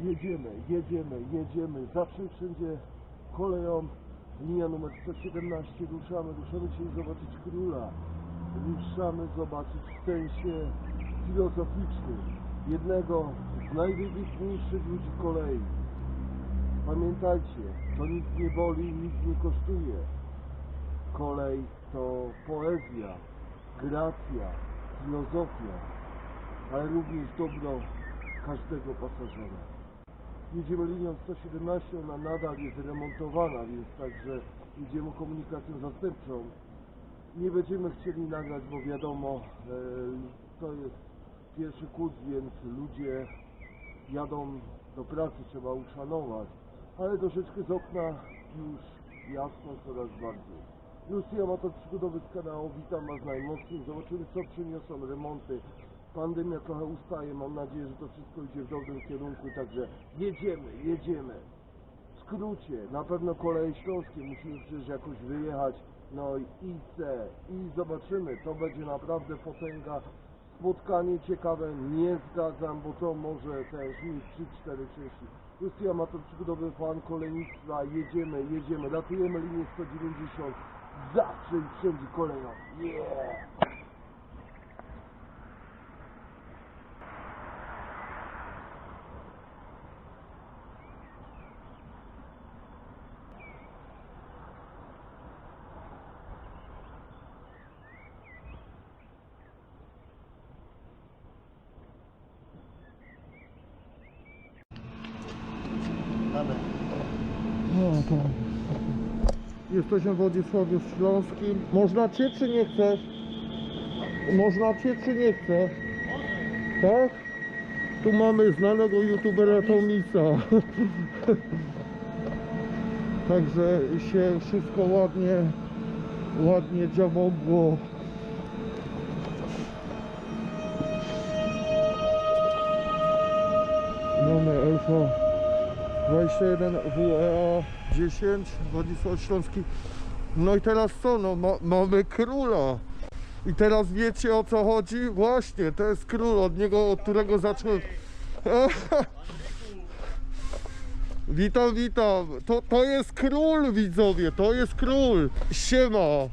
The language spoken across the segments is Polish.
jedziemy, jedziemy, jedziemy, zawsze wszędzie koleją, linia numer 117, ruszamy, ruszamy dzisiaj zobaczyć króla, ruszamy zobaczyć w sensie filozoficznym jednego z najwybitniejszych ludzi kolei. Pamiętajcie, to nic nie boli, nic nie kosztuje. Kolej to poezja, gracja, filozofia, ale również dobro każdego pasażera. Jedziemy linią 117, ona nadal jest remontowana, więc także jedziemy komunikacją zastępczą. Nie będziemy chcieli nagrać, bo wiadomo, e, to jest pierwszy kurs, więc ludzie jadą do pracy, trzeba uszanować, ale troszeczkę z okna już jasno coraz bardziej. Lucy Amator Przygodowy z kanału, witam Was najmocniej, zobaczymy co przyniosą remonty. Pandemia trochę ustaje, mam nadzieję, że to wszystko idzie w dobrym kierunku, także jedziemy, jedziemy. W skrócie, na pewno koleje śląskie, musimy przecież jakoś wyjechać, no i IC, i zobaczymy, to będzie naprawdę potęga. Spotkanie ciekawe, nie zgadzam, bo to może też mieć 3-4 części. Lucy Amator Przygodowy, fan kolejnictwa, jedziemy, jedziemy, ratujemy linię 190, zawsze i wszędzie kolejną. Yeah! No, tak. Jesteśmy w Władysławiu Śląskim. Można cię czy nie chcesz? Można cię czy nie chcesz? Tak? Tu mamy znanego youtubera Tomisa. Także się wszystko ładnie, ładnie działogło. Mamy Elfa 21 WEA 10 Władysław Śląski. No i teraz co, no ma, mamy króla. I teraz wiecie o co chodzi? Właśnie, to jest król, od niego, od którego zacząłem. Witam, witam, to, to jest król widzowie, to jest król. Siema.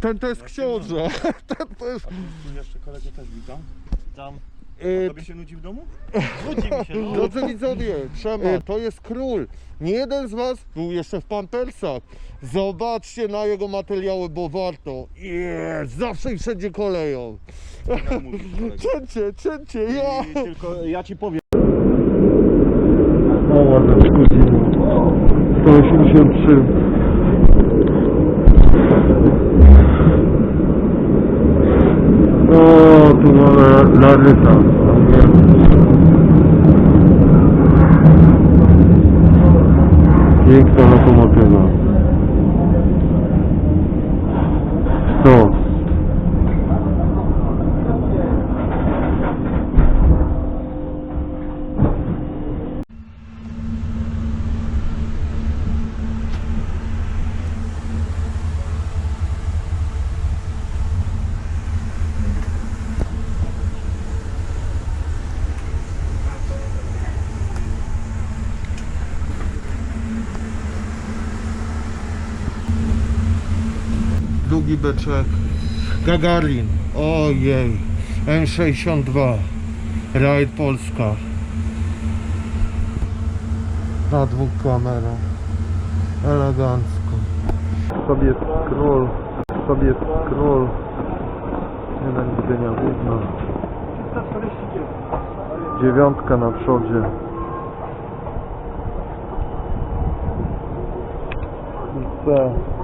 Ten to jest książę. Ten to jest jeszcze kolegę też witam. Tam. Y, Tobie się nudzi w domu? Nudzi mi się, no. Drodzy widzowie, Przema, to jest król. Nie jeden z was był jeszcze w Pampersach. Zobaczcie na jego materiały, bo warto. Jest, zawsze i wszędzie koleją. Tak. Cięcie, cięcie, ja. I tylko ja ci powiem. No ładne wchodzimy. 183. られた元気だなと思ってな。Długi beczek. Gagarin. Ojej. M62. Rajd Polska. Na dwóch kamerach. Elegancko. Sobie król. Sobie król. Jeden Gdynia Główna. Dziewiątka na przodzie. C.